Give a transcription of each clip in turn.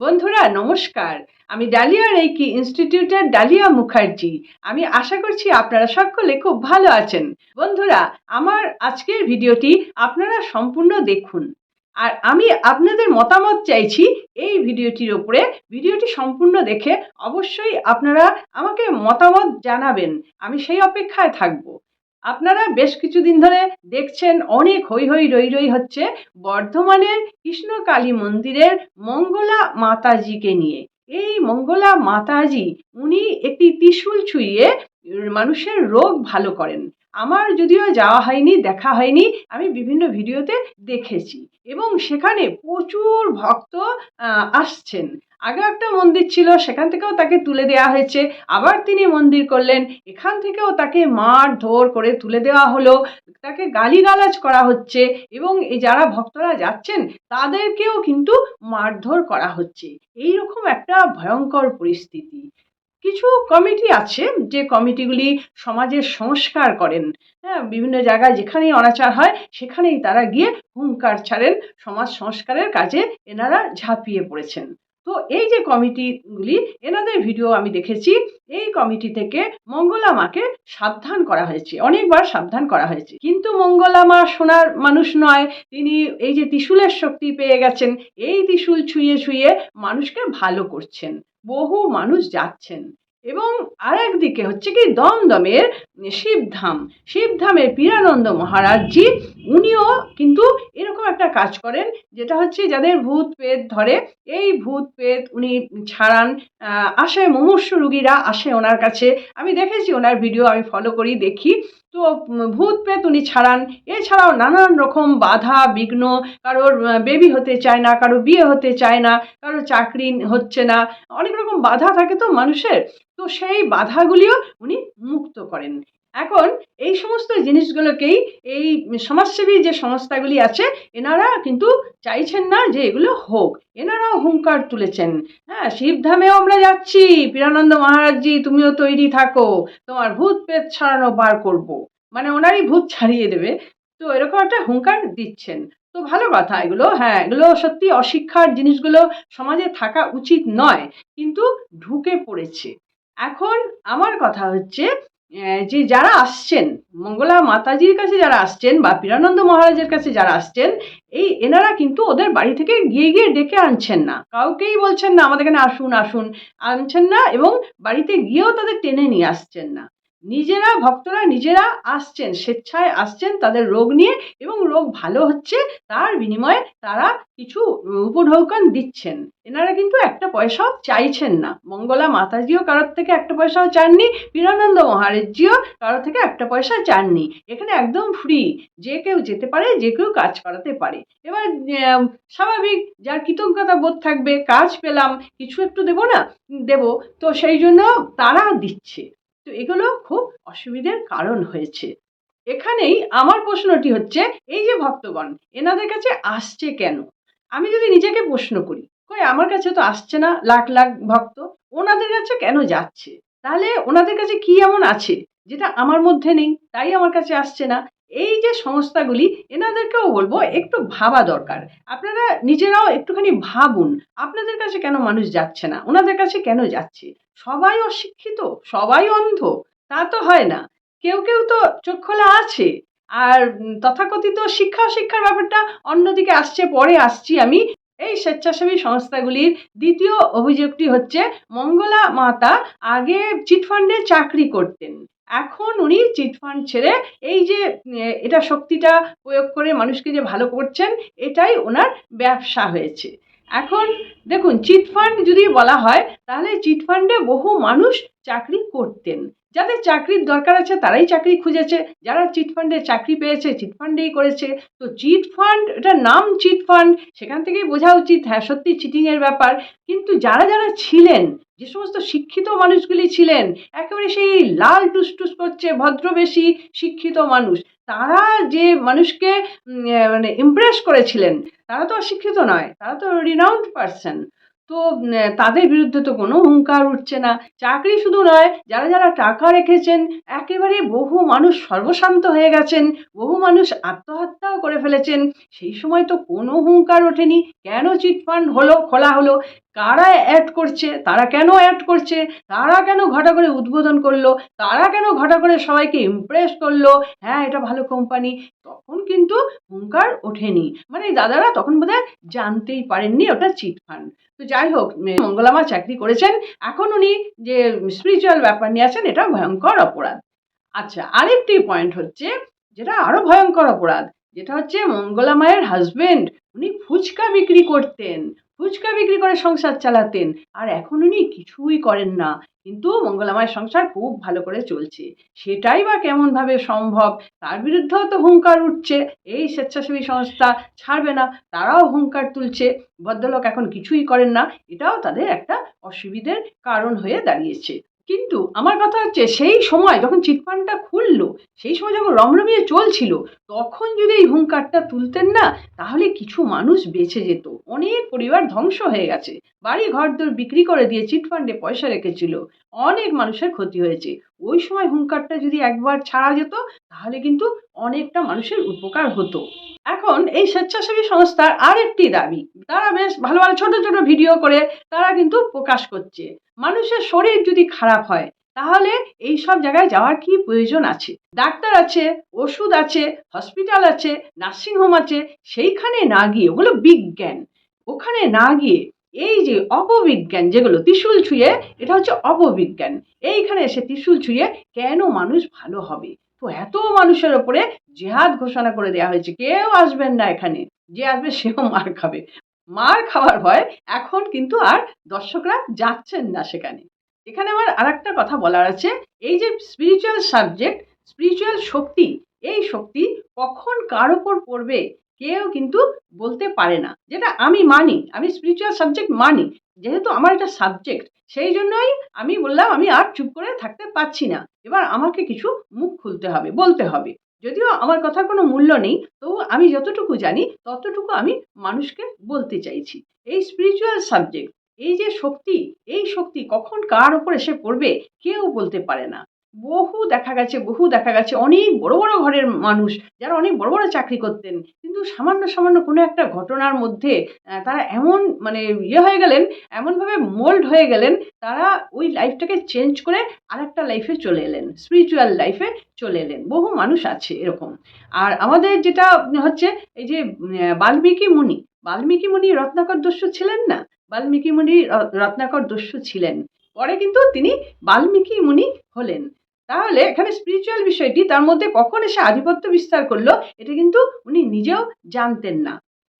বন্ধুরা, নমস্কার। আমি ডালিয়া রেকি ইনস্টিটিউটের ডালিয়া মুখার্জি। আমি আশা করছি আপনারা সকলে খুব ভালো আছেন। বন্ধুরা, আমার আজকের ভিডিওটি আপনারা সম্পূর্ণ দেখুন। আর আমি আপনাদের মতামত চাইছি এই ভিডিওটির ওপরে ভিডিওটি সম্পূর্ণ দেখে অবশ্যই আপনারা আমাকে মতামত জানাবেন। আমি সেই অপেক্ষায় থাকব। আপনারা বেশ কিছুদিন ধরে দেখছেন অনেক হৈ হৈ রই রই হচ্ছে বর্ধমানের কৃষ্ণকালী মন্দিরের মঙ্গলা মাতাজিকে নিয়ে। এই মঙ্গলা মাতাজি, উনি একটি ত্রিশূল ছুঁয়ে মানুষের রোগ ভালো করেন। আমার যদিও যাওয়া হয়নি, দেখা হয়নি, আমি বিভিন্ন ভিডিওতে দেখেছি এবং সেখানে প্রচুর ভক্ত আসছেন। আগে একটা মন্দির ছিল, সেখান থেকেও তাকে তুলে দেওয়া হয়েছে। আবার তিনি মন্দির করলেন, এখান থেকেও তাকে মার ধর করে তুলে দেওয়া হলো, তাকে গালিগালাজ করা হচ্ছে এবং যারা ভক্তরা যাচ্ছেন, তাদেরকেও কিন্তু মারধর করা হচ্ছে। এই রকম একটা ভয়ঙ্কর পরিস্থিতি। কিছু কমিটি আছে যে কমিটিগুলি সমাজের সংস্কার করেন। হ্যাঁ বিভিন্ন জায়গায় যেখানেই অনাচার হয়, সেখানেই তারা গিয়ে হুঙ্কার ছাড়েন, সমাজ সংস্কারের কাজে এনারা ঝাঁপিয়ে পড়েছেন। তো এই যে কমিটিগুলি, এনাদের ভিডিও আমি দেখেছি, এই কমিটি থেকে মঙ্গলা মাকে সাবধান করা হয়েছে, অনেকবার সাবধান করা হয়েছে। কিন্তু মঙ্গলা মা সোনার মানুষ নয়, তিনি এই যে ত্রিশূলের শক্তি পেয়ে গেছেন, এই ত্রিশূল ছুঁয়ে ছুঁয়ে মানুষকে ভালো করছেন। বহু মানুষ যাচ্ছেন। এবং আর একদিকে হচ্ছে কি দমদমের শিবধাম। শিবধামের পীরানন্দ মহারাজজি, উনিও কিন্তু কাজ করেন, যেটা হচ্ছে যাদের ভূত পেত ধরে, এই ভূত পেত উনি ছাড়ান আসে মুমূর্ষু রুগীরা, আসে ওনার কাছে। আমি দেখেছি ওনার ভিডিও, আমি ফলো করি, দেখি। তো ভূত পেত উনি ছাড়ান। এছাড়াও নানান রকম বাধা, বিঘ্ন, কারোর বেবি হতে চায় না, কারও বিয়ে হতে চায় না, কারও চাকরি হচ্ছে না, অনেক রকম বাধা থাকে তো মানুষের। তো সেই বাধাগুলিও উনি মুক্ত করেন। এখন এই সমস্ত জিনিসগুলোকেই, এই সমাজসেবী যে সংস্থাগুলি আছে, এনারা কিন্তু চাইছেন না যে এগুলো হোক। এনারাও হুঙ্কার তুলেছেন। হ্যাঁ শিবধামেও আমরা যাচ্ছি। পীরানন্দ মহারাজজি, তুমিও তৈরি থাকো। তোমার ভূত পেট ছাড়ানো বার করব। মানে ওনারই ভূত ছাড়িয়ে দেবে। তো এরকম একটা হুঙ্কার দিচ্ছেন। তো ভালো কথা, এগুলো হ্যাঁ এগুলো সত্যি অশিক্ষার জিনিসগুলো সমাজে থাকা উচিত নয়, কিন্তু ঢুকে পড়েছে। এখন আমার কথা হচ্ছে যে যারা আসছেন, মঙ্গলা মাতাজির কাছে যারা আসছেন বা পীরানন্দ মহারাজের কাছে যারা আসছেন, এই এনারা কিন্তু ওদের বাড়ি থেকে গিয়ে গিয়ে ডেকে আনছেন না। কাউকেই বলছেন না, আমাদের এখানে আসুন আসুন। আনছেন না এবং বাড়িতে গিয়েও তাদের টেনে নিয়ে আসছেন না। নিজেরা, ভক্তরা নিজেরা আসছেন, স্বেচ্ছায় আসছেন তাদের রোগ নিয়ে এবং রোগ ভালো হচ্ছে তার বিনিময়ে তারা কিছু উপঢৌকন দিচ্ছেন। এনারা কিন্তু একটা পয়সাও চাইছেন না। মঙ্গলা মাতাজিও কারোর থেকে একটা পয়সাও চাননি, বীরানন্দ মহারাজজিও কারোর থেকে একটা পয়সা চাননি। এখানে একদম ফ্রি যে কেউ যেতে পারে, যে কেউ কাজ করাতে পারে। এবার স্বাভাবিক, যার কৃতজ্ঞতা বোধ থাকবে, কাজ পেলাম, কিছু একটু দেবো না, দেব, তো সেই জন্য তারা দিচ্ছে। তো এগুলো খুব অসুবিধের কারণ হয়েছে। এখানেই আমার প্রশ্নটি হচ্ছে, এই যে ভক্তগণ, এনাদের কাছে আসছে কেন? আমি যদি নিজেকে প্রশ্ন করি, কই আমার কাছে তো আসছে না লাখ লাখ ভক্ত, ওনাদের কাছে কেন যাচ্ছে? তাহলে ওনাদের কাছে কি এমন আছে যেটা আমার মধ্যে নেই, তাই আমার কাছে আসছে না? এই যে সংস্থাগুলি, এনাদেরকেও বলব একটু ভাবা দরকার। আপনারা নিজেরাও একটুখানি ভাবুন, আপনাদের কাছে কেন মানুষ যাচ্ছে না? ওনাদের কাছে কেন যাচ্ছে? সবাই অশিক্ষিত, সবাই অন্ধ, তা তো হয় না। কেউ কেউ তো চোখ খোলা আছে। আর তথাকথিত শিক্ষা শিক্ষার ব্যাপারটা অন্যদিকে আসছে, পরে আসছি আমি। এই স্বেচ্ছাসেবী সংস্থাগুলির দ্বিতীয় অভিযোগটি হচ্ছে, মঙ্গলা মাতা আগে চিটফান্ডে চাকরি করতেন। এখন উনি চিটফান্ড ছেড়ে এই যে এটা শক্তিটা প্রয়োগ করে মানুষকে যে ভালো করছেন, এটাই ওনার ব্যবসা হয়েছে। এখন দেখুন চিটফান্ড যদি বলা হয়, তাহলে চিটফান্ডে বহু মানুষ চাকরি করতেন। যাদের চাকরির দরকার আছে, তারাই চাকরি খুঁজেছে। যারা চিটফান্ডে চাকরি পেয়েছে চিটফান্ডেই করেছে। তো চিটফান্ড এটার নাম চিটফান্ড সেখান থেকেই বোঝা উচিত হ্যাঁ সত্যি চিটিংয়ের ব্যাপার। কিন্তু যারা যারা ছিলেন, যে সমস্ত শিক্ষিত মানুষগুলি ছিলেন, একেবারে সেই লাল টুসটুস করছে, ভদ্রবেশী, শিক্ষিত মানুষ তারা যে মানুষকে মানে ইমপ্রেস করেছিলেন, তারা তো অশিক্ষিত নয়, তারা তো রিনাউন্ড পারসন তো তাদের বিরুদ্ধে তো কোনো হুঙ্কার উঠছে না। চাকরি শুধু নয়, যারা যারা টাকা রেখেছেন, একেবারে বহু মানুষ সর্বশান্ত হয়ে গেছেন, বহু মানুষ আত্মহত্যাও করে ফেলেছেন। সেই সময় তো কোনো হুঙ্কার ওঠেনি। কেন চিটফান্ড হলো, খোলা হলো? কারা অ্যাড করছে? তারা কেন অ্যাড করছে? তারা কেন ঘটা করে উদ্বোধন করল? তারা কেন ঘটা করে সবাইকে ইমপ্রেস করল? হ্যাঁ এটা ভালো কোম্পানি তখন কিন্তু হুঙ্কার ওঠেনি। মানে দাদারা তখন বোধহয় জানতেই পারেননি ওটা চিটফান্ড তো যাই হোক মঙ্গলামা চাকরি করেছেন। এখন উনি যে স্পিরিচুয়াল ব্যাপার নিয়ে আছেন, এটা ভয়ঙ্কর অপরাধ। আচ্ছা আরেকটি পয়েন্ট হচ্ছে, যেটা আরও ভয়ঙ্কর অপরাধ। যেটা হচ্ছে মঙ্গলা মায়ের হাজবেন্ড উনি ফুচকা বিক্রি করতেন। ফুচকা বিক্রি করে সংসার চালাতেন। আর এখন উনি কিছুই করেন না। কিন্তু মঙ্গলাময় সংসার খুব ভালো করে চলছে। সেটাই বা কেমনভাবে সম্ভব? তার বিরুদ্ধেও তো হুঙ্কার উঠছে। এই স্বেচ্ছাসেবী সংস্থা ছাড়বে না। তারাও হুঙ্কার তুলছে। ভদ্রলোক এখন কিছুই করেন না। এটাও তাদের একটা অসুবিধের কারণ হয়ে দাঁড়িয়েছে। কিন্তু আমার কথা হচ্ছে সেই সময় যখন চিটফান্ডটা খুললো, সেই সময় যখন রমরমিয়ে চলছিল, তখন যদি এই হুঙ্কারটা তুলতেন না, তাহলে কিছু মানুষ বেঁচে যেত। অনেক পরিবার ধ্বংস হয়ে গেছে। বাড়ি ঘরদোর বিক্রি করে দিয়ে চিটফান্ডে পয়সা রেখেছিল। অনেক মানুষের ক্ষতি হয়েছে। ওই সময় হুঙ্কারটা যদি একবার ছাড়া যেত, তাহলে কিন্তু অনেকটা মানুষের উপকার হতো। এখন এই স্বেচ্ছাসেবী সংস্থার আরেকটি দাবি। তারা বেশ ভালো ভালো ছোট ছোট ভিডিও করে তারা কিন্তু প্রকাশ করছে। মানুষের শরীর যদি খারাপ হয়, তাহলে এই সব জায়গায় যাওয়ার কি প্রয়োজন আছে? ডাক্তার আছে, ওষুধ আছে, হসপিটাল আছে নার্সিংহোম আছে, সেইখানে না গিয়ে ওগুলো বিজ্ঞান। ওখানে না গিয়ে এই যে অপবিজ্ঞান যেগুলো ত্রিশুল ছুঁয়ে, এটা হচ্ছে অপবিজ্ঞান। এইখানে এসে ত্রিশুল ছুঁয়ে কেন মানুষ ভালো হবে? তো এত মানুষের ওপরে জেহাদ ঘোষণা করে দেওয়া হয়েছে, কেউ আসবেন না এখানে। যে আসবে, সেও মার খাবে। মার খাওয়ার ভয় এখন কিন্তু আর দর্শকরা যাচ্ছেন না সেখানে। এখানে আমার আর একটা কথা বলার আছে, এই যে স্পিরিচুয়াল সাবজেক্ট স্পিরিচুয়াল শক্তি, এই শক্তি কখন কার ওপর পড়বে? কেউ কিন্তু বলতে পারে না। যেটা আমি মানি, আমি স্পিরিচুয়াল সাবজেক্ট মানি। যেহেতু আমার একটা সাবজেক্ট সেই জন্যই আমি বললাম, আমি আর চুপ করে থাকতে পারছি না। এবার আমাকে কিছু মুখ খুলতে হবে, বলতে হবে। যদিও আমার কথার কোনো মূল্য নেই, তবু আমি যতটুকু জানি, ততটুকু আমি মানুষকে বলতে চাইছি। এই স্পিরিচুয়াল সাবজেক্ট এই যে শক্তি, এই শক্তি কখন কার ওপর এসে পড়বে, কেউ বলতে পারে না। বহু দেখা গেছে, বহু দেখা গেছে। অনেক বড় বড় ঘরের মানুষ, যারা অনেক বড় বড় চাকরি করতেন। কিন্তু সামান্য সামান্য কোনো একটা ঘটনার মধ্যে তারা এমন মানে ইয়ে হয়ে গেলেন, এমনভাবে মোল্ড হয়ে গেলেন, তারা ওই লাইফটাকে চেঞ্জ করে আরেকটা লাইফে চলে এলেন স্পিরিচুয়াল লাইফে চলে এলেন। বহু মানুষ আছে এরকম। আর আমাদের যেটা হচ্ছে, এই যে বাল্মীকি মুনি বাল্মীকি মুনি রত্নাকর দস্যু ছিলেন না? বাল্মীকি মুনি রত্নাকর দস্যু ছিলেন। পরে কিন্তু তিনি বাল্মীকি মুনি হলেন। তাহলে এখানে স্পিরিচুয়াল বিষয়টি তার মধ্যে কখন এসে আধিপত্য বিস্তার করল, এটা কিন্তু উনি নিজেও জানতেন না।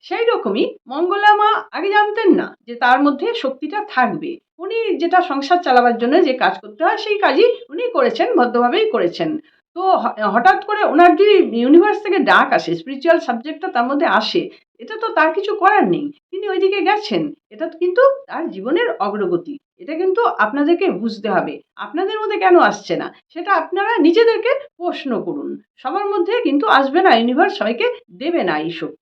সেই রকমই মঙ্গলা মা আগে জানতেন না যে তার মধ্যে শক্তিটা থাকবে। উনি যেটা সংসার চালাবার জন্য যে কাজ করতে হয়, সেই কাজই উনি করেছেন ভদ্রভাবেই করেছেন। তো হঠাৎ করে ওনার যদি ইউনিভার্স থেকে ডাক আসে স্পিরিচুয়াল সাবজেক্টটা তার মধ্যে আসে, এটা তো তার কিছু করার নেই। তিনি ওইদিকে গেছেন, এটা কিন্তু তার জীবনের অগ্রগতি। এটা কিন্তু আপনাদেরকে বুঝতে হবে। আপনাদের মধ্যে কেন আসছে না? সেটা আপনারা নিজেদেরকে প্রশ্ন করুন। সবার মধ্যে কিন্তু আসবে না ইউনিভার্স সবাইকে দেবে না এই শক্তি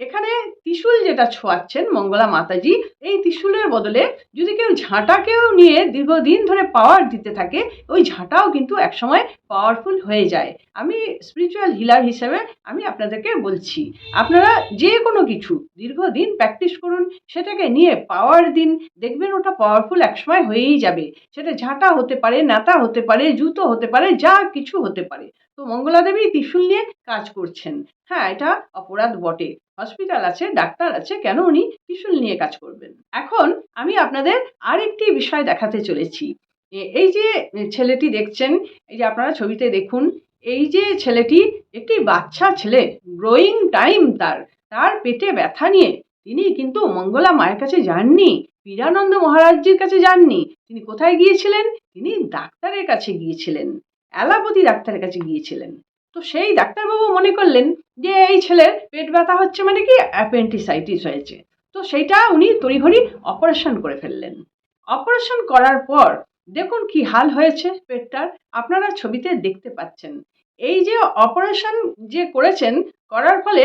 এখানে ত্রিশূল যেটা ছোঁয়াচ্ছেন মঙ্গলা মাতাজি, এই ত্রিশূলের বদলে যদি কেউ ঝাঁটাকেও নিয়ে দীর্ঘদিন ধরে পাওয়ার দিতে থাকে, ওই ঝাঁটাও কিন্তু একসময় পাওয়ারফুল হয়ে যায়। আমি স্পিরিচুয়াল হিলার হিসেবে আমি আপনাদেরকে বলছি, আপনারা যে কোনো কিছু দীর্ঘদিন প্র্যাকটিস করুন, সেটাকে নিয়ে পাওয়ার দিন, দেখবেন ওটা পাওয়ারফুল একসময় হয়েই যাবে। সেটা ঝাঁটা হতে পারে, নেতা হতে পারে, জুতো হতে পারে, যা কিছু হতে পারে। তো মঙ্গলা দেবী ত্রিশূল নিয়ে কাজ করছেন। হ্যাঁ এটা অপরাধ বটে। হসপিটাল আছে, ডাক্তার আছে, কেন উনি ত্রিশূল নিয়ে কাজ করবেন? এখন আমি আপনাদের আরেকটি বিষয় দেখাতে চলেছি। এই যে ছেলেটি দেখছেন, এই যে আপনারা ছবিতে দেখুন, এই যে ছেলেটি একটি বাচ্চা ছেলে গ্রোয়িং টাইম তার। তার পেটে ব্যথা নিয়ে তিনি কিন্তু মঙ্গলা মায়ের কাছে যাননি, পীরানন্দ মহারাজজির কাছে যাননি। তিনি কোথায় গিয়েছিলেন? তিনি ডাক্তারের কাছে গিয়েছিলেন। অ্যালাপতি ডাক্তারের কাছে গিয়েছিলেন। তো সেই ডাক্তারবাবু মনে করলেন যে, এই ছেলের পেট ব্যথা হচ্ছে মানে কি? অ্যাপেন্টিসাইটিস হয়েছে। তো সেইটা উনি তড়িঘড়ি অপারেশন করে ফেললেন। অপারেশন করার পর দেখুন কি হাল হয়েছে পেটটার। আপনারা ছবিতে দেখতে পাচ্ছেন। এই যে অপারেশন যে করেছেন, করার ফলে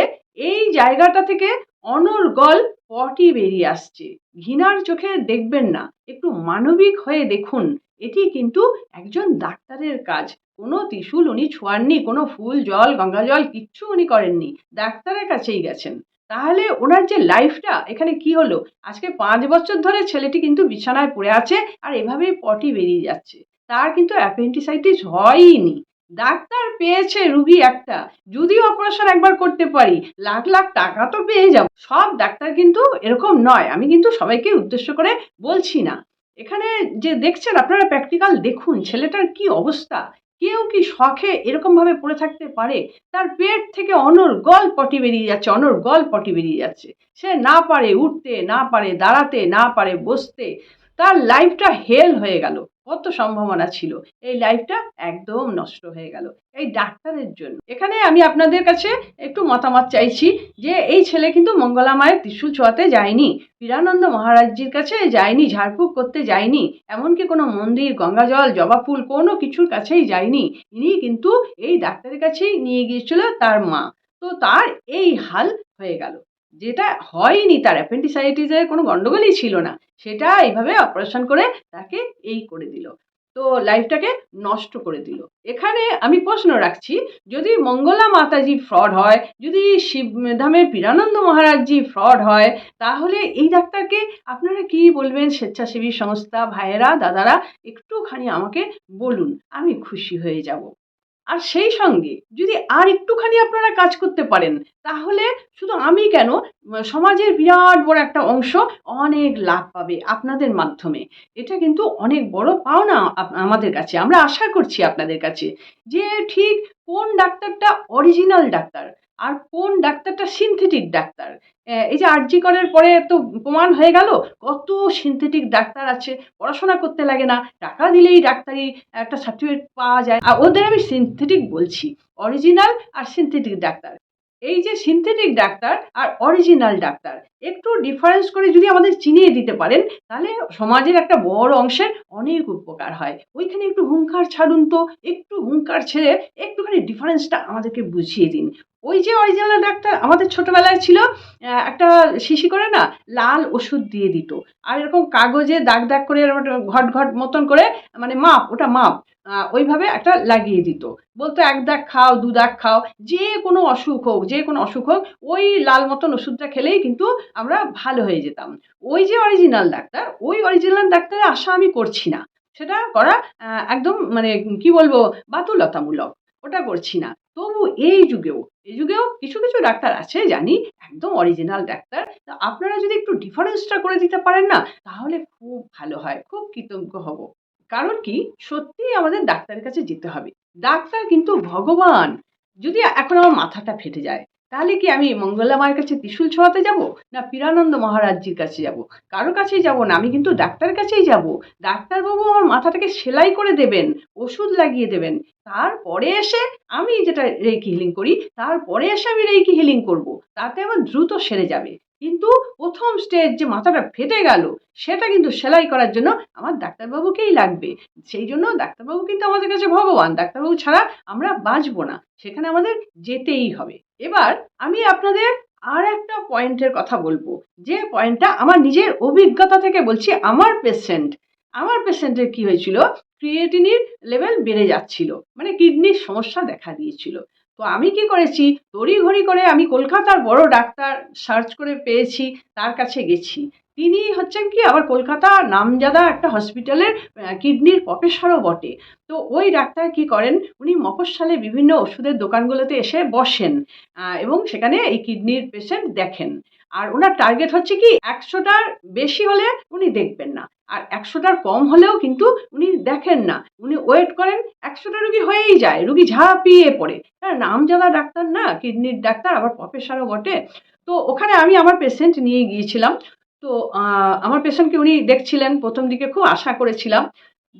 এই জায়গাটা থেকে অনর্গল পটি বেরিয়ে আসছে। ঘৃণার চোখে দেখবেন না। একটু মানবিক হয়ে দেখুন। এটি কিন্তু একজন ডাক্তারের কাজ। কোনো ত্রিশুল উনি ছোঁয়াননি, কোনো ফুল, জল, গঙ্গা জল কিচ্ছু উনি করেননি। ডাক্তারের কাছেই গেছেন। তাহলে ওনার যে লাইফটা, এখানে কি হলো? আজকে পাঁচ বছর ধরে ছেলেটি কিন্তু বিছানায় পড়ে আছে আর এভাবেই পটি বেরিয়ে যাচ্ছে। তার কিন্তু অ্যাপেন্ডিসাইটিস হয়ইনি। ডাক্তার পেয়েছে রুগী একটা। যদি অপারেশন একবার করতে পারি, লাখ লাখ টাকা তো পেয়ে যাব। সব ডাক্তার কিন্তু এরকম নয়। আমি কিন্তু সবাইকে উদ্দেশ্য করে বলছি না। এখানে যে দেখছেন, আপনারা প্র্যাকটিক্যাল দেখুন, ছেলেটার কি অবস্থা? কেউ কি শখে এরকমভাবে পড়ে থাকতে পারে? তার পেট থেকে অনর্গল পটি বেরিয়ে যাচ্ছে অনর্গল পটি বেরিয়ে যাচ্ছে। সে না পারে উঠতে, না পারে দাঁড়াতে, না পারে বসতে। তার লাইফটা হেল হয়ে গেল। কত সম্ভাবনা ছিল। এই লাইফটা একদম নষ্ট হয়ে গেল। এই ডাক্তারের জন্য। এখানে আমি আপনাদের কাছে একটু মতামত চাইছি যে, এই ছেলে কিন্তু মঙ্গলা মায়ের ত্রিশূল ছোঁয়াতে যায়নি। বীরানন্দ মহারাজজির কাছে যায়নি, ঝাড়ফুঁক করতে যায়নি। এমনকি কোনো মন্দির গঙ্গাজল জবা ফুল, কোনো কিছুর কাছেই যায়নি। ইনি কিন্তু এই ডাক্তারের কাছেই নিয়ে গিয়েছিল তার মা। তো তার এই হাল হয়ে গেল। যেটা হয়নি তার অ্যাপেন্ডিসাইটিসের কোনো গন্ডগোলই ছিল না। সেটা এইভাবে অপারেশন করে তাকে এই করে দিল। তো লাইফটাকে নষ্ট করে দিল। এখানে আমি প্রশ্ন রাখছি, যদি মঙ্গলা মাতাজি ফ্রড হয়, যদি শিবধামের পীরানন্দ মহারাজজি ফ্রড হয়, তাহলে এই ডাক্তারকে আপনারা কি বলবেন? স্বেচ্ছাসেবী সংস্থা, ভাইয়েরা, দাদারা, একটুখানি আমাকে বলুন, আমি খুশি হয়ে যাব। আর সেই সঙ্গে যদি আর একটুখানি আপনারা কাজ করতে পারেন, তাহলে শুধু আমি কেন, সমাজের বিরাট বড় একটা অংশ অনেক লাভ পাবে আপনাদের মাধ্যমে। এটা কিন্তু অনেক বড় পাওনা আমাদের কাছে। আমরা আশা করছি আপনাদের কাছে যে ঠিক কোন ডাক্তারটা অরিজিনাল ডাক্তার? আর কোন ডাক্তারটা সিনথেটিক ডাক্তার? এই যে আরজি করার পরে তো প্রমাণ হয়ে গেল, কত সিনথেটিক ডাক্তার আছে, পড়াশোনা করতে লাগে না, টাকা দিলেই ডাক্তারি, একটা সার্টিফিকেট পাওয়া যায়। আর ওদের আমি সিনথেটিক বলছি অরিজিনাল আর সিনথেটিক ডাক্তার। এই যে সিনথেটিক ডাক্তার আর অরিজিনাল ডাক্তার একটু ডিফারেন্স করে যদি আমাদের চিনিয়ে দিতে পারেন, তাহলে সমাজের একটা বড় অংশের অনেক উপকার হয়। ওইখানে একটু হুঙ্কার ছাড়ুন তো, একটু হুঙ্কার ছেড়ে একটুখানি ডিফারেন্সটা আমাদেরকে বুঝিয়ে দিন। ওই যে অরিজিনাল ডাক্তার আমাদের ছোটবেলায় ছিল একটা শিশি করে না, লাল ওষুধ দিয়ে দিত। আর এরকম কাগজে দাগ দাগ করে ঘট ঘট মতন করে মানে মাপ, ওটা মাপ ওইভাবে একটা লাগিয়ে দিত। বলতো এক দাগ খাও, দু দাগ খাও, যে কোনো অসুখ হোক, যে কোনো অসুখ হোক, ওই লাল মতন ওষুধটা খেলেই কিন্তু আমরা ভালো হয়ে যেতাম। ওই যে অরিজিনাল ডাক্তার ওই অরিজিনাল ডাক্তারের আশা আমি করছি না। সেটা করা একদম মানে কি বলব, বাতুলতামূলক। ওটা করছি না। তবু এই যুগেও এই যুগেও কিছু কিছু ডাক্তার আছে জানি, একদম অরিজিনাল ডাক্তার আপনারা যদি একটু ডিফারেন্সটা করে দিতে পারেন না, তাহলে খুব ভালো হয়, খুব কৃতজ্ঞ হব। কারণ কি, সত্যিই আমাদের ডাক্তারের কাছে যেতে হবে। ডাক্তার কিন্তু ভগবান। যদি এখন আমার মাথাটা ফেটে যায় তাহলে কি আমি মঙ্গলা মায়ের কাছে ত্রিশূল ছোঁয়াতে যাব, না পীরানন্দ মহারাজজির কাছে যাব? কারও কাছেই যাব না, আমি কিন্তু ডাক্তারের কাছেই যাব। ডাক্তারবাবু আমার মাথাটাকে সেলাই করে দেবেন, ওষুধ লাগিয়ে দেবেন। তারপরে এসে আমি যেটা রেকি হিলিং করি, তারপরে এসে আমি রেকি হিলিং করব। তাতে আমার দ্রুত সেরে যাবে। কিন্তু প্রথম স্টেজ যে মাথাটা ফেটে গেল, সেটা কিন্তু সেলাই করার জন্য আমার ডাক্তারবাবুকেই লাগবে। সেই জন্য ডাক্তারবাবু কিন্তু আমাদের কাছে ভগবান। ডাক্তারবাবু ছাড়া আমরা বাঁচবো না। সেখানে আমাদের যেতেই হবে। এবার আমি আপনাদের আর একটা পয়েন্টের কথা বলব। যে পয়েন্টটা আমার নিজের অভিজ্ঞতা থেকে বলছি, আমার পেশেন্ট আমার পেশেন্টের কি হয়েছিল? ক্রিয়েটিনির লেভেল বেড়ে যাচ্ছিল মানে কিডনির সমস্যা দেখা দিয়েছিল। তো আমি কি করেছি? তড়িঘড়ি করে আমি কলকাতার বড় ডাক্তার সার্চ করে পেয়েছি, তার কাছে গেছি। তিনি হচ্ছেন কি, আবার কলকাতা নামজাদা একটা হসপিটালের কিডনির প্রফেসরও বটে। তো ওই ডাক্তার কি করেন, উনি মফস্বলে বিভিন্ন ওষুধের দোকানগুলোতে এসে বসেন এবং সেখানে এই কিডনির পেশেন্ট দেখেন। আর ওনার টার্গেট হচ্ছে কি, একশোটার বেশি হলে উনি দেখবেন না, আর একশোটার কম হলেও কিন্তু উনি দেখেন না। উনি ওয়েট করেন, একশোটা রুগী হয়েই যায়, রুগী ঝাঁপিয়ে পড়ে। হ্যাঁ নামজাদা ডাক্তার না কিডনির ডাক্তার, আবার প্রফেসরও বটে। তো ওখানে আমি আমার পেশেন্ট নিয়ে গিয়েছিলাম। তো আমার পেশেন্টকে উনি দেখছিলেন, প্রথম দিকে খুব আশা করেছিলাম।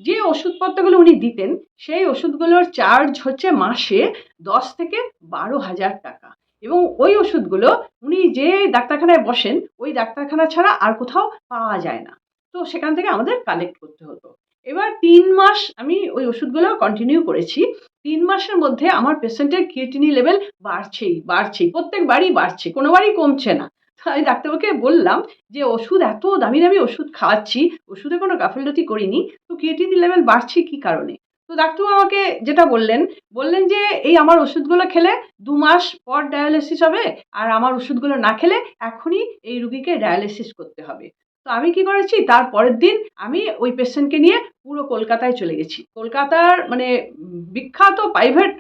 যে ওষুধপত্রগুলো উনি দিতেন, সেই ওষুধগুলোর চার্জ হচ্ছে মাসে দশ থেকে বারো হাজার টাকা। এবং ওই ওষুধগুলো উনি যে ডাক্তারখানায় বসেন, ওই ডাক্তারখানা ছাড়া আর কোথাও পাওয়া যায় না। তো সেখান থেকে আমাদের কালেক্ট করতে হতো। এবার তিন মাস আমি ওই ওষুধগুলো কন্টিনিউ করেছি। তিন মাসের মধ্যে আমার পেশেন্টের কিডনি লেভেল বাড়ছেই বাড়ছেই, প্রত্যেকবারই বাড়ছে, কোনোবারই কমছে না। আমি ডাক্তারবাবুকে বললাম যে, ওষুধ এত দামি দামি ওষুধ খাওয়াচ্ছি ওষুধে কোনো গাফিলতি করিনি, তো ক্রিয়েটিন লেভেল বাড়ছে কি কারণে? তো ডাক্তারবাবু আমাকে যেটা বললেন বললেন যে, এই আমার ওষুধগুলো খেলে দু মাস পর ডায়ালিসিস হবে, আর আমার ওষুধগুলো না খেলে এখনই এই রুগীকে ডায়ালিসিস করতে হবে। তো আমি কি করেছি? তার পরের দিন আমি ওই পেশেন্টকে নিয়ে পুরো কলকাতায় চলে গেছি। কলকাতার মানে বিখ্যাত প্রাইভেট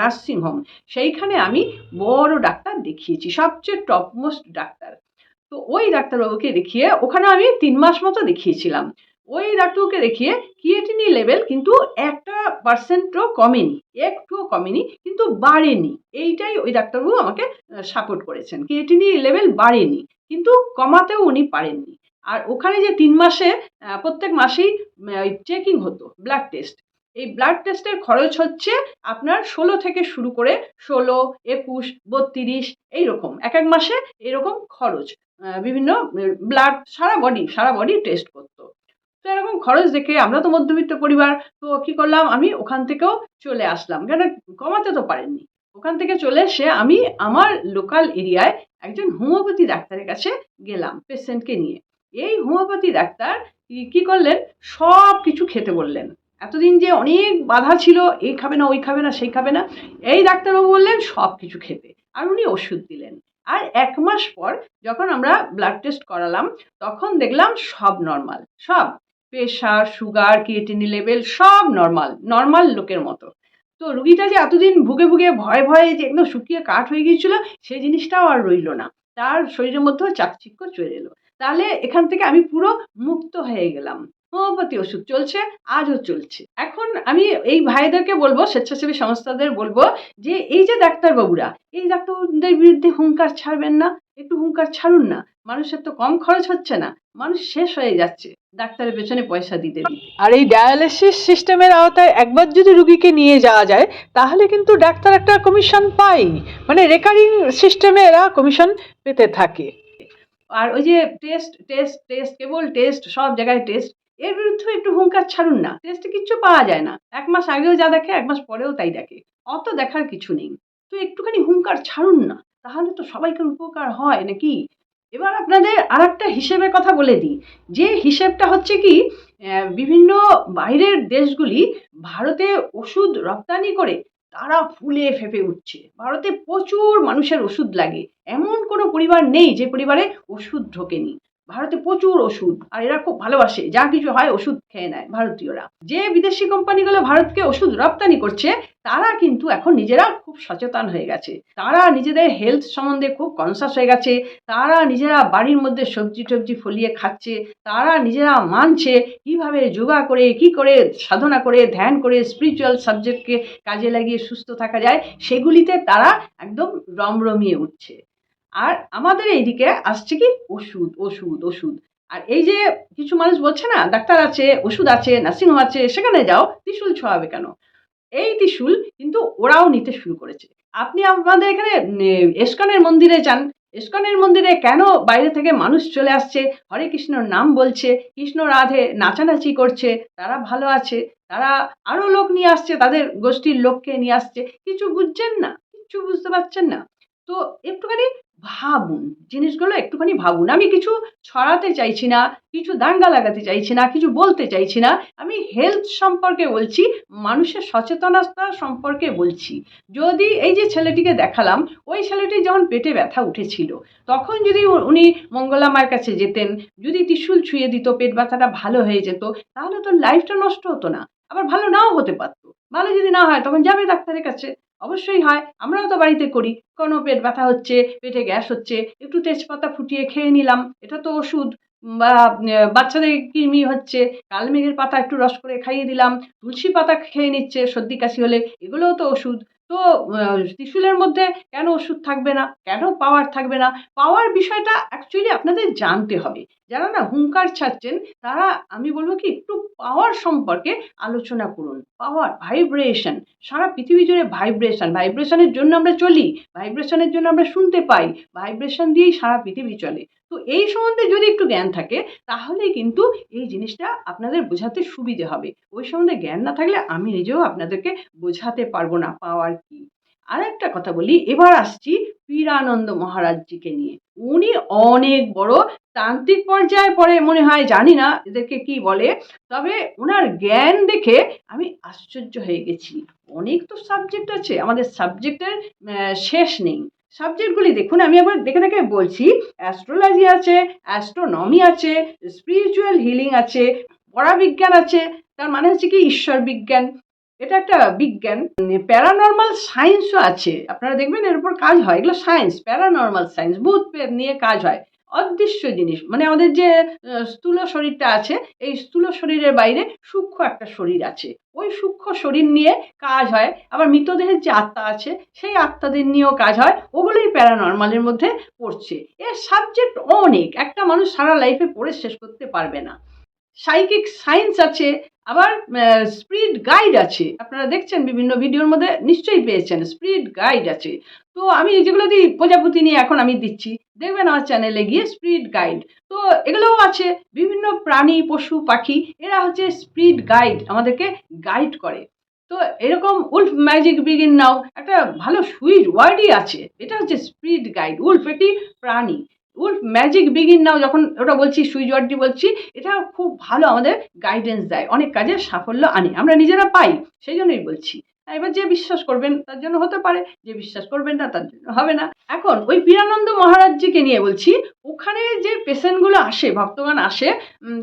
নার্সিং হোম সেইখানে আমি বড় ডাক্তার দেখিয়েছি, সবচেয়ে টপমোস্ট ডাক্তার। তো ওই ডাক্তারবাবুকে দেখিয়ে ওখানে আমি তিন মাস মতো দেখিয়েছিলাম। ওই ডাক্তারবাবুকে দেখিয়ে ক্রিয়েটিনি লেভেল কিন্তু একটা পার্সেন্টও কমেনি, একটুও কমেনি, কিন্তু বাড়েনি। এইটাই ওই ডাক্তারবাবু আমাকে সাপোর্ট করেছেন। ক্রিয়েটিনি লেভেল বাড়েনি, কিন্তু কমাতেও উনি পারেননি। আর ওখানে যে তিন মাসে প্রত্যেক মাসেই চেকিং হতো ব্লাড টেস্ট এই ব্লাড টেস্টের খরচ হচ্ছে আপনার ষোলো থেকে শুরু করে ষোলো, একুশ, বত্রিশ, এইরকম। এক এক মাসে এরকম খরচ। বিভিন্ন ব্লাড সারা বডি সারা বডি টেস্ট করতো। তো এরকম খরচ দেখে আমরা তো মধ্যবিত্ত পরিবার, তো কি করলাম? আমি ওখান থেকেও চলে আসলাম। কেন? কমাতে তো পারেননি। ওখান থেকে চলে এসে আমি আমার লোকাল এরিয়ায় একজন হোমিওপ্যাথি ডাক্তারের কাছে গেলাম পেশেন্টকে নিয়ে। এই হোমিওপ্যাথি ডাক্তার কি- করলেন? সব কিছু খেতে বললেন। এতদিন যে অনেক বাধা ছিল এই খাবে না, ওই খাবে না, সেই খাবে না, এই ডাক্তারবাবু বললেন, সব কিছু খেতে। আর উনি ওষুধ দিলেন। আর এক মাস পর যখন আমরা ব্লাড টেস্ট করালাম, তখন দেখলাম সব নর্মাল সব। প্রেশার সুগার ক্রিয়েটিনি লেভেল সব নর্মাল নর্মাল লোকের মতো। তো রুগীটা যে এতদিন ভুগে ভুগে, ভয়ে ভয়ে যে একদম শুকিয়ে কাঠ হয়ে গিয়েছিল, সেই জিনিসটাও আর রইল না। তার শরীরের মধ্যেও চাকচিক্য চলে এলো। তাহলে এখান থেকে আমি পুরো মুক্ত হয়ে গেলাম। হোমিওপ্যাথি ওষুধ চলছে, আজও চলছে। এখন আমি এই ভাইদেরকে বলব, স্বেচ্ছাসেবী সংস্থাদের বলব যে, এই যে ডাক্তারবাবুরা, এই ডাক্তারদের বিরুদ্ধে হুঙ্কার ছাড়বেন না, একটু হুঙ্কার ছাড়ুন না। মানুষের তো কম খরচ হচ্ছে না, মানুষ শেষ হয়ে যাচ্ছে। ডাক্তারের পেছনে পয়সা দিতে আর এই ডায়ালিসিস সিস্টেমের আওতায় একবার যদি রুগীকে নিয়ে যাওয়া যায়, তাহলে কিন্তু ডাক্তার একটা কমিশন পায় মানে রেকারিং সিস্টেমে এরা কমিশন পেতে থাকে। আর ওই যে টেস্ট টেস্ট টেস্ট কেবল টেস্ট সব জায়গায় টেস্ট এর বিরুদ্ধে একটু হুঙ্কার ছাড়ুন না। টেস্টে কিচ্ছু পাওয়া যায় না। এক মাস আগেও যা দেখে, এক মাস পরেও তাই দেখে। অত দেখার কিছু নেই। তো একটুখানি হুঙ্কার ছাড়ুন না। তাহলে তো সবাইকার উপকার হয় নাকি? এবার আপনাদের আর একটা হিসেবের কথা বলে দিই। যে হিসেবটা হচ্ছে কি বিভিন্ন বাইরের দেশগুলি ভারতে ওষুধ রপ্তানি করে তারা ফুলে ফেঁপে উঠছে। ভারতে প্রচুর মানুষের ওষুধ লাগে। এমন কোনো পরিবার নেই যে পরিবারে ওষুধ ঢোকেনি। ভারতে প্রচুর ওষুধ, আর এরা খুব ভালোবাসে। যা কিছু হয় ওষুধ খেয়ে নেয় ভারতীয়রা। যে বিদেশি কোম্পানিগুলো ভারতকে ওষুধ রপ্তানি করছে তারা কিন্তু এখন নিজেরা খুব সচেতন হয়ে গেছে। তারা নিজেদের হেলথ সম্বন্ধে খুব কনসাস হয়ে গেছে। তারা নিজেরা বাড়ির মধ্যে সবজি টবজি ফলিয়ে খাচ্ছে। তারা নিজেরা মানছে কীভাবে যোগা করে, কি করে সাধনা করে, ধ্যান করে স্পিরিচুয়াল সাবজেক্টকে কাজে লাগিয়ে সুস্থ থাকা যায়, সেগুলিতে তারা একদম রমরমিয়ে উঠছে। আর আমাদের এইদিকে আসছে কি ওষুধ ওষুধ ওষুধ। আর এই যে কিছু মানুষ বলছে না, ডাক্তার আছে, ওষুধ আছে নার্সিংহোম আছে, সেখানে যাও, ত্রিশুল ছোঁয়াবে কেন? এই ত্রিশুল কিন্তু ওরাও নিতে শুরু করেছে। আপনি আমাদের এখানে এসকনের মন্দিরে যান। এসকনের মন্দিরে কেন বাইরে থেকে মানুষ চলে আসছে? হরে কৃষ্ণর নাম বলছে, কৃষ্ণ রাধে নাচানাচি করছে, তারা ভালো আছে, তারা আরও লোক নিয়ে আসছে, তাদের গোষ্ঠীর লোককে নিয়ে আসছে। কিছু বুঝছেন না, কিছু বুঝতে পারছেন না। তো একটুখানি ভাবুন, জিনিসগুলো একটুখানি ভাবুন। আমি কিছু ছড়াতে চাইছি না, কিছু দাঙ্গা লাগাতে চাইছি না, কিছু বলতে চাইছি না। আমি হেলথ সম্পর্কে বলছি, মানুষের সচেতনতা সম্পর্কে বলছি। যদি এই যে ছেলেটিকে দেখালাম, ওই ছেলেটি যখন পেটে ব্যথা উঠেছিল, তখন যদি উনি মঙ্গলা মায়ের কাছে যেতেন, যদি ত্রিশুল ছুঁয়ে দিত, পেট ব্যথাটা ভালো হয়ে যেত, তাহলে তো লাইফটা নষ্ট হতো না। আবার ভালো নাও হতে পারতো। ভালো যদি না হয়, তখন যাবে ডাক্তারের কাছে। অবশ্যই হয়, আমরাও তো বাড়িতে করি। কোনো পেট ব্যথা হচ্ছে, পেটে গ্যাস হচ্ছে, একটু তেজপাতা ফুটিয়ে খেয়ে নিলাম, এটা তো ওষুধ। বা বাচ্চাদের কৃমি হচ্ছে কালমেঘের পাতা একটু রস করে খাইয়ে দিলাম, তুলসী পাতা খেয়ে নিচ্ছে, সর্দি কাশি হলে, এগুলোও তো ওষুধ। তো ত্রিশুলের মধ্যে কেন ওষুধ থাকবে না? কেন পাওয়ার থাকবে না? পাওয়ার বিষয়টা অ্যাকচুয়ালি আপনাদের জানতে হবে। যারা না হুঙ্কার ছাড়ছেন, তারা আমি বলব কি একটু পাওয়ার সম্পর্কে আলোচনা করুন। পাওয়ার ভাইব্রেশন সারা পৃথিবী জুড়ে ভাইব্রেশন ভাইব্রেশনের জন্য আমরা চলি ভাইব্রেশনের জন্য আমরা শুনতে পাই ভাইব্রেশন দিয়েই সারা পৃথিবী চলে। তো এই সম্বন্ধে যদি একটু জ্ঞান থাকে তাহলে কিন্তু এই জিনিসটা আপনাদের বোঝাতে সুবিধে হবে। ওই সম্বন্ধে জ্ঞান না থাকলে আমি নিজেও আপনাদেরকে বোঝাতে পারব না পাওয়ার কি। আর একটা কথা বলি, এবার আসছি পীরানন্দ মহারাজজিকে নিয়ে। উনি অনেক বড় তান্ত্রিক পর্যায়ে পরে মনে হয়, জানি না এদেরকে কি বলে। তবে ওনার জ্ঞান দেখে আমি আশ্চর্য হয়ে গেছি। অনেক তো সাবজেক্ট আছে, আমাদের সাবজেক্টের শেষ নেই। সাবজেক্টগুলি দেখুন, আমি একবার দেখে দেখে বলছি অ্যাস্ট্রোলজি আছে অ্যাস্ট্রোনমি আছে স্পিরিচুয়াল হিলিং আছে, পরাবিজ্ঞান আছে, তার মানে হচ্ছে কি ঈশ্বর বিজ্ঞান এটা একটা বিজ্ঞান। প্যারানর্মাল সায়েন্সও আছে। আপনারা দেখবেন এর উপর কাজ হয়। এগুলো সায়েন্স প্যারানর্মাল সায়েন্স ভূত প্রেত নিয়ে কাজ হয়। অদৃশ্য জিনিস। মানে আমাদের যে স্থূল শরীরটা আছে, এই স্থূল শরীরের বাইরে সূক্ষ্ম একটা শরীর আছে। ওই সূক্ষ্ম শরীর নিয়ে কাজ হয়। আবার মৃতদেহের যে আত্মা আছে, সেই আত্মাদের নিয়েও কাজ হয়। ওগুলোই প্যারানর্মালের মধ্যে পড়ছে। এর সাবজেক্ট অনেক। একটা মানুষ সারা লাইফে পড়ে শেষ করতে পারবে না। সাইকিক সায়েন্স আছে। আবার স্পিরিট গাইড আছে। আপনারা দেখছেন বিভিন্ন ভিডিওর মধ্যে, নিশ্চয়ই পেয়েছেন স্পিরিট গাইড আছে। তো আমি যেগুলো দিই, প্রজাপতি নিয়ে এখন আমি দিচ্ছি। দেখবেন আমার চ্যানেলে গিয়ে স্পিরিট গাইড। তো এগুলোও আছে, বিভিন্ন প্রাণী, পশু, পাখি, এরা হচ্ছে স্পিরিট গাইড, আমাদেরকে গাইড করে। তো এরকম উল্ফ ম্যাজিক বিগিন নাও, একটা ভালো সুইট ওয়ার্ডই আছে। এটা হচ্ছে স্পিরিট গাইড, উল্ফ এটি প্রাণী। উল্ফ ম্যাজিক বিগিন নাও যখন ওটা বলছি সুইচ ওয়ার্ডটি বলছি, এটা খুব ভালো আমাদের গাইডেন্স দেয়, অনেক কাজে সাফল্য আনে। আমরা নিজেরা পাই, সেই জন্যই বলছি। এবার যে বিশ্বাস করবেন তার জন্য হতে পারে, যে বিশ্বাস করবেন না তার জন্য হবে না। এখন ওই বীরানন্দ মহারাজজিকে নিয়ে বলছি, ওখানে যে পেশেন্টগুলো আসে, ভক্তগণ আসে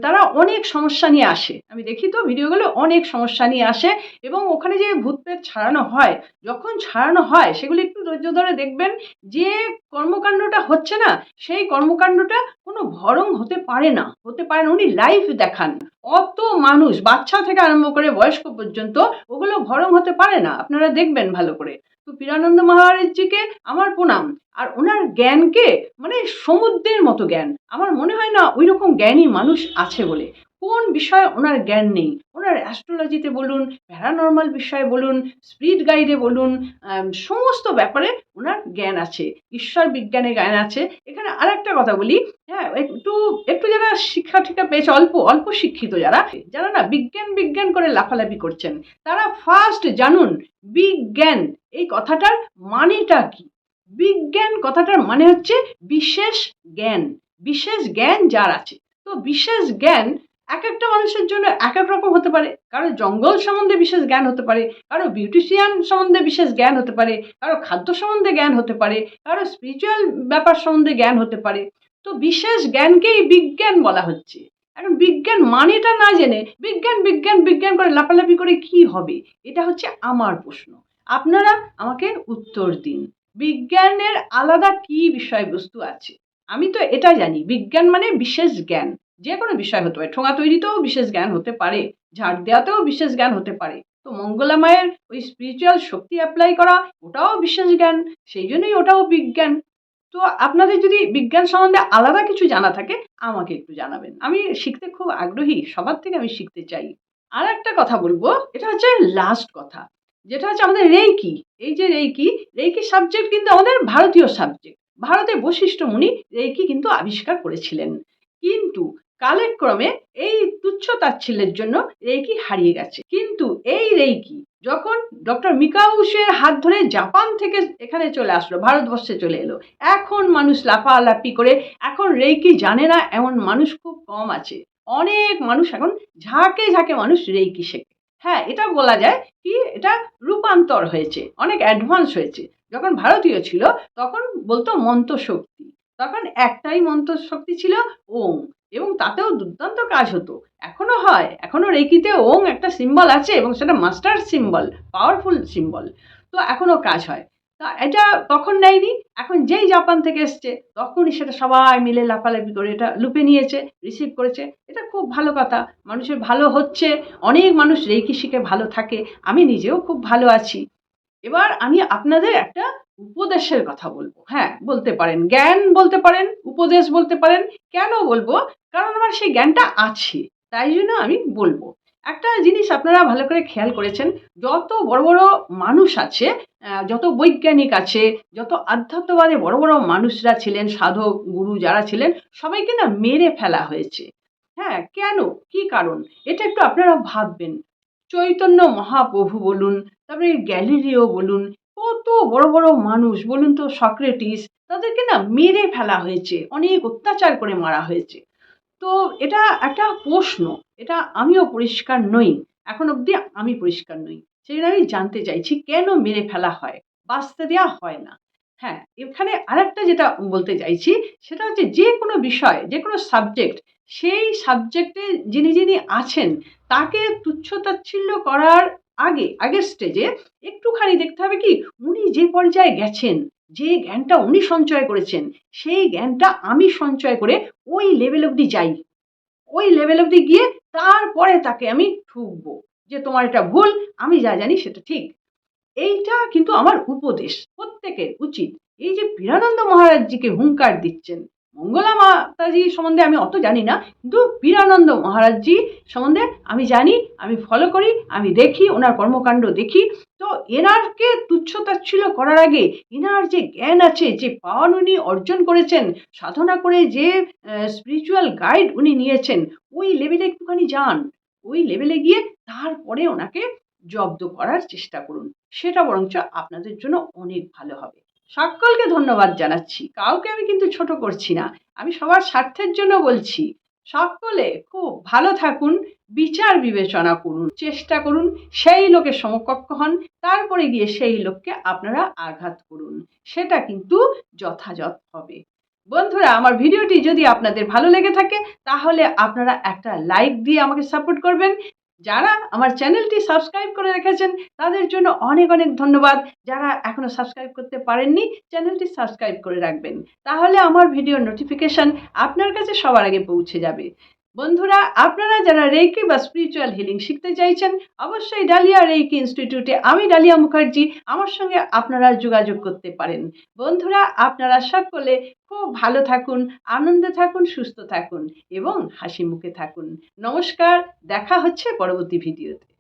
তারা অনেক সমস্যা নিয়ে আসে। আমি দেখি তো ভিডিওগুলো অনেক সমস্যা নিয়ে আসে এবং ওখানে যে ভূত প্রেত ছাড়ানো হয়, যখন ছাড়ানো হয়, সেগুলো একটু ধৈর্য ধরে দেখবেন যে কর্মকাণ্ডটা হচ্ছে না, সেই কর্মকাণ্ডটা কোনো ভরং হতে পারে না, হতে পারে না। উনি লাইভ দেখান। অত মানুষ, বাচ্চা থেকে আরম্ভ করে বয়স্ক পর্যন্ত ওগুলো ভরম হতে পারে না। আপনারা দেখবেন ভালো করে। তো পীরানন্দ মহারাজজিকে আমার প্রণাম। আর ওনার জ্ঞানকে মানে সমুদ্রের মতো জ্ঞান। আমার মনে হয় না ওই রকম জ্ঞানী মানুষ আছে বলে। কোন বিষয়ে ওনার জ্ঞান নেই? ওনার অ্যাস্ট্রোলজিতে বলুন প্যারানর্মাল বিষয়ে বলুন স্পিরিট গাইডে বলুন সমস্ত ব্যাপারে ওনার জ্ঞান আছে, ঈশ্বর বিজ্ঞানে জ্ঞান আছে। এখানে আর একটা কথা বলি হ্যাঁ একটু একটু যারা শিক্ষা টিক্ষা পেয়েছে, অল্প অল্প শিক্ষিত যারা যারা না বিজ্ঞান বিজ্ঞান করে লাফালাফি করছেন, তারা ফার্স্ট জানুন বিজ্ঞান, এই কথাটার মানেটা কি? বিজ্ঞান কথাটার মানে হচ্ছে বিশেষ জ্ঞান বিশেষ জ্ঞান যার আছে। তো বিশেষ জ্ঞান এক একটা মানুষের জন্য এক এক রকম হতে পারে। কারও জঙ্গল সম্বন্ধে বিশেষ জ্ঞান হতে পারে, কারও বিউটিশিয়ান সম্বন্ধে বিশেষ জ্ঞান হতে পারে, কারও খাদ্য সম্বন্ধে জ্ঞান হতে পারে, কারও স্পিরিচুয়াল ব্যাপার সম্বন্ধে জ্ঞান হতে পারে। তো বিশেষ জ্ঞানকেই বিজ্ঞান বলা হচ্ছে। এখন বিজ্ঞান মানেটা না জেনে বিজ্ঞান বিজ্ঞান বিজ্ঞান করে লাফালাফি করে কি হবে? এটা হচ্ছে আমার প্রশ্ন। আপনারা আমাকে উত্তর দিন। বিজ্ঞানের আলাদা কি বিষয়বস্তু আছে? আমি তো এটা জানি, বিজ্ঞান মানে বিশেষ জ্ঞান। যে কোনো বিষয় হতে পারে। ঠোঙা তৈরিতেও বিশেষ জ্ঞান হতে পারে, ঝাড় দেওয়াতেও বিশেষ জ্ঞান হতে পারে। তো মঙ্গলা মায়ের ওই স্পিরিচুয়াল শক্তি অ্যাপ্লাই করা, ওটাও বিশেষ জ্ঞান, সেই জন্যই ওটাও বিজ্ঞান। তো আপনাদের যদি বিজ্ঞান সম্বন্ধে আলাদা কিছু জানা থাকে, আমাকে একটু জানাবেন। আমি শিখতে খুব আগ্রহী, সবার থেকে আমি শিখতে চাই। আর একটা কথা বলব, এটা হচ্ছে লাস্ট কথা। যেটা হচ্ছে আমাদের রেইকি। এই যে রেইকি রেইকি সাবজেক্ট কিন্তু আমাদের ভারতীয় সাবজেক্ট ভারতে বশিষ্ঠ মুনি রেইকি কিন্তু আবিষ্কার করেছিলেন। কিন্তু কালেক্রমে এই তুচ্ছ তাচ্ছিল্যের জন্য রেইকি হারিয়ে গেছে। কিন্তু এই রেইকি যখন ডক্টর মিকাউসের হাত ধরে জাপান থেকে এখানে চলে আসলো, ভারতবর্ষে চলে এলো, এখন মানুষ লাফালাফি করে, এখন রেইকি জানে না এমন মানুষ খুব কম আছে। অনেক মানুষ এখন ঝাঁকে ঝাঁকে মানুষ রেইকি শেখে। হ্যাঁ এটা বলা যায় কি এটা রূপান্তর হয়েছে, অনেক অ্যাডভান্স হয়েছে। যখন ভারতীয় ছিল, তখন বলতো মন্ত্র শক্তি তখন একটাই মন্ত্র শক্তি ছিল ওম এবং তাতেও দুর্দান্ত কাজ হতো। এখনও হয়, এখনও রেকিতে ওং একটা সিম্বল আছে, এবং সেটা মাস্টার সিম্বল পাওয়ারফুল সিম্বল তো এখনও কাজ হয়। তা এটা তখন নেয়নি, এখন যেই জাপান থেকে এসছে, তখনই সেটা সবাই মিলে লাফালাফি করে এটা লুপে নিয়েছে রিসিভ করেছে। এটা খুব ভালো কথা, মানুষের ভালো হচ্ছে, অনেক মানুষ রেকি শিখে ভালো থাকে, আমি নিজেও খুব ভালো আছি। এবার আমি আপনাদের একটা উপদেশের কথা বলব হ্যাঁ বলতে পারেন, জ্ঞান বলতে পারেন, উপদেশ বলতে পারেন, কেন বলব? কারণ আমার সেই জ্ঞানটা আছে, তাই জন্য আমি বলব। একটা জিনিস আপনারা ভালো করে খেয়াল করেছেন, যত বড় বড় মানুষ আছে যত বৈজ্ঞানিক আছে, যত আধ্যাত্মবাদে বড় বড় মানুষরা ছিলেন, সাধক, গুরু যারা ছিলেন, সবাইকে না মেরে ফেলা হয়েছে। হ্যাঁ কেন? কি কারণ? এটা একটু আপনারা ভাববেন। চৈতন্য মহাপ্রভু বলুন, তারপরে গ্যালিলিও বলুন কত বড় বড় মানুষ, বলুন তো সক্রেটিস, তাদেরকে না মেরে ফেলা হয়েছে, অনেক অত্যাচার করে মারা হয়েছে। তো এটা একটা প্রশ্ন, এটা আমিও পরিষ্কার নই, এখন অবধি আমি পরিষ্কার নই। সেই আমি জানতে চাইছি, কেন মেরে ফেলা হয়? বাঁচতে দেওয়া হয় না। হ্যাঁ এখানে আরেকটা যেটা বলতে চাইছি, সেটা হচ্ছে যে কোনো বিষয়, যে কোনো সাবজেক্ট, সেই সাবজেক্টে যিনি যিনি আছেন, তাকে তুচ্ছতাচ্ছিল্য করার আগে, আগের স্টেজে একটুখানি দেখতে হবে কি, উনি যে পর্যায়ে গেছেন, যে জ্ঞানটা উনি সঞ্চয় করেছেন, সেই জ্ঞানটা আমি সঞ্চয় করে ওই লেভেল অবধি যাই। ওই লেভেল অবধি গিয়ে তারপরে তাকে আমি ঠুকবো যে তোমার এটা ভুল, আমি যা জানি সেটা ঠিক। এইটা কিন্তু আমার উপদেশ, প্রত্যেকের উচিত। এই যে বীরানন্দ মহারাজজিকে হুঙ্কার দিচ্ছেন মঙ্গলা মাতাজি সম্বন্ধে আমি অত জানি না, কিন্তু বীরানন্দ মহারাজজি সম্বন্ধে আমি জানি, আমি ফলো করি, আমি দেখি, ওনার কর্মকাণ্ড দেখি। তো এনারকে তুচ্ছতাচ্ছিল্য করার আগে এনার যে জ্ঞান আছে, যে পাওয়ার উনি অর্জন করেছেন, সাধনা করে যে স্পিরিচুয়াল গাইড উনি নিয়েছেন, ওই লেভেলে একটুখানি যান। ওই লেভেলে গিয়ে তারপরে ওনাকে জব্দ করার চেষ্টা করুন। সেটা বরঞ্চ আপনাদের জন্য অনেক ভালো হবে। সকলকে ধন্যবাদ জানাচ্ছি। কাউকে আমি কিন্তু ছোট করছি না। আমি সবার স্বার্থের জন্য বলছি, সকলে খুব ভালো থাকুন, বিচার বিবেচনা করুন, চেষ্টা করুন, সেই লোকের সমকক্ষ হন, তারপরে গিয়ে সেই লোককে আপনারা আঘাত করুন। সেটা কিন্তু যথাযথ হবে। বন্ধুরা, আমার ভিডিওটি যদি আপনাদের ভালো লেগে থাকে, তাহলে আপনারা একটা লাইক দিয়ে আমাকে সাপোর্ট করবেন যারা আমার চ্যানেলটি সাবস্ক্রাইব করে রেখেছেন, তাদের জন্য অনেক অনেক ধন্যবাদ। যারা এখনও সাবস্ক্রাইব করতে পারেননি, চ্যানেলটি সাবস্ক্রাইব করে রাখবেন। তাহলে আমার ভিডিও নোটিফিকেশান আপনার কাছে সবার আগে পৌঁছে যাবে। বন্ধুরা, আপনারা যারা রেকি বা স্পিরিচুয়াল হিলিং শিখতে চাইছেন, অবশ্যই ডালিয়া রেকি ইনস্টিটিউটে আমি ডালিয়া মুখার্জি আমার সঙ্গে আপনারা যোগাযোগ করতে পারেন। বন্ধুরা, আপনারা সকলে খুব ভালো থাকুন, আনন্দে থাকুন, সুস্থ থাকুন এবং হাসি মুখে থাকুন। নমস্কার, দেখা হচ্ছে পরবর্তী ভিডিওতে